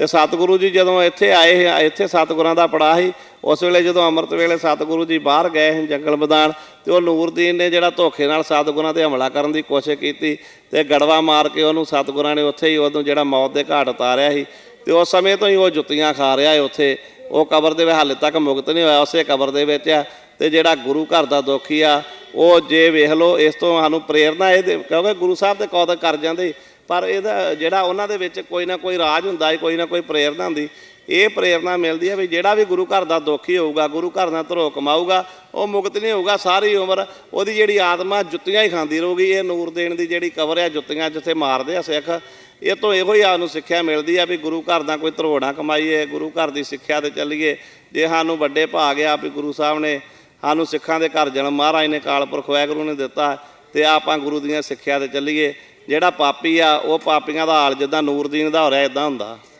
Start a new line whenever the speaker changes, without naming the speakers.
ਤੇ ਸਤਿਗੁਰੂ ਜੀ ਜਦੋਂ ਇੱਥੇ ਆਏ ਇੱਥੇ ਸਤਿਗੁਰਾਂ ਦਾ ਪੜਾ ਸੀ, ਉਸ ਵੇਲੇ ਜਦੋਂ ਅੰਮ੍ਰਿਤ ਵੇਲੇ ਸਤਿਗੁਰੂ ਜੀ ਬਾਹਰ ਗਏ ਸੀ ਜੰਗਲ ਮੈਦਾਨ, ਤੇ ਉਹ ਨੂਰਦੀਨ ਨੇ ਜਿਹੜਾ ਧੋਖੇ ਨਾਲ ਸਤਿਗੁਰਾਂ ਤੇ ਹਮਲਾ ਕਰਨ ਦੀ ਕੋਸ਼ਿਸ਼ ਕੀਤੀ ਤੇ ਗੜਵਾ ਮਾਰ ਕੇ ਉਹਨੂੰ ਸਤਿਗੁਰਾਂ ਨੇ ਉੱਥੇ ਹੀ ਉਹਨੂੰ ਜਿਹੜਾ ਮੌਤ ਦੇ ਘਾਟ ਉਤਾਰਿਆ ਸੀ, ਤੇ ਉਸ ਸਮੇਂ ਤੋਂ ਹੀ ਉਹ ਜੁੱਤੀਆਂ ਖਾ ਰਿਹਾ ਹੈ ਉੱਥੇ, ਉਹ ਕਬਰ ਦੇ ਵਿੱਚ ਹਾਲੇ ਤੱਕ ਮੁਕਤ ਨਹੀਂ ਹੋਇਆ, ਉਸੇ ਕਬਰ ਦੇ ਵਿੱਚ ਆ, ਤੇ ਜਿਹੜਾ ਗੁਰੂ ਘਰ ਦਾ ਦੁਖੀ ਆ, ਉਹ ਜੇ ਵੇਖ ਲਓ, ਇਸ ਤੋਂ ਸਾਨੂੰ ਪ੍ਰੇਰਣਾ ਇਹ ਦੇ- ਕਿਉਂਕਿ ਗੁਰੂ ਸਾਹਿਬ ਦੇ ਕੌਤਕ ਕਰ ਜਾਂਦੇ ਪਰ ਇਹਦਾ ਜਿਹੜਾ ਉਹਨਾਂ ਦੇ ਵਿੱਚ ਕੋਈ ਨਾ ਕੋਈ ਰਾਜ ਹੁੰਦਾ ਹੈ ਕੋਈ ਨਾ ਕੋਈ ਪ੍ਰੇਰਣਾ ਹੁੰਦੀ। ਇਹ ਪ੍ਰੇਰਣਾ ਮਿਲਦੀ ਹੈ ਵੀ ਜਿਹੜਾ ਵੀ ਗੁਰੂ ਘਰ ਦਾ ਦੁਖੀ ਹੋਊਗਾ, ਗੁਰੂ ਘਰ ਨਾਲ ਧਰੋ ਕਮਾਊਗਾ, ਉਹ ਮੁਕਤ ਨਹੀਂ ਹੋਊਗਾ, ਸਾਰੀ ਉਮਰ ਉਹਦੀ ਜਿਹੜੀ ਆਤਮਾ ਜੁੱਤੀਆਂ ਹੀ ਖਾਂਦੀ ਰਹੂਗੀ। ਇਹ ਨੂਰ ਦੇਣ ਦੀ ਜਿਹੜੀ ਕਬਰ ਹੈ ਜੁੱਤੀਆਂ ਜਿੱਥੇ ਮਾਰਦੇ ਆ ਸਿੱਖ, ਇਹ ਤੋਂ ਇਹੋ ਹੀ ਸਾਨੂੰ ਸਿੱਖਿਆ ਮਿਲਦੀ ਆ ਵੀ ਗੁਰੂ ਘਰ ਦਾ ਕੋਈ ਧਰੋੜਾ ਕਮਾਈਏ, ਗੁਰੂ ਘਰ ਦੀ ਸਿੱਖਿਆ ਤੇ ਚੱਲੀਏ। ਜੇ ਸਾਨੂੰ ਵੱਡੇ ਭਾਗ ਆ ਵੀ ਗੁਰੂ ਸਾਹਿਬ ਨੇ ਸਾਨੂੰ ਸਿੱਖਾਂ ਦੇ ਘਰ ਜਨਮ ਮਹਾਰਾਜ ਨੇ ਕਾਲਪੁਰਖ ਵਾਹਿਗੁਰੂ ਨੇ ਦਿੱਤਾ ਤੇ ਆਪਾਂ ਗੁਰੂ ਦੀਆਂ ਸਿੱਖਿਆ ਤੇ ਚੱਲੀਏ। ਜਿਹੜਾ ਪਾਪੀ ਆ ਉਹ ਪਾਪੀਆਂ ਦਾ ਹਾਲ ਜਿੱਦਾਂ ਨੂਰਦੀਨ ਦਾ ਹੋ ਰਿਹਾ ਇਦਾਂ ਹੁੰਦਾ।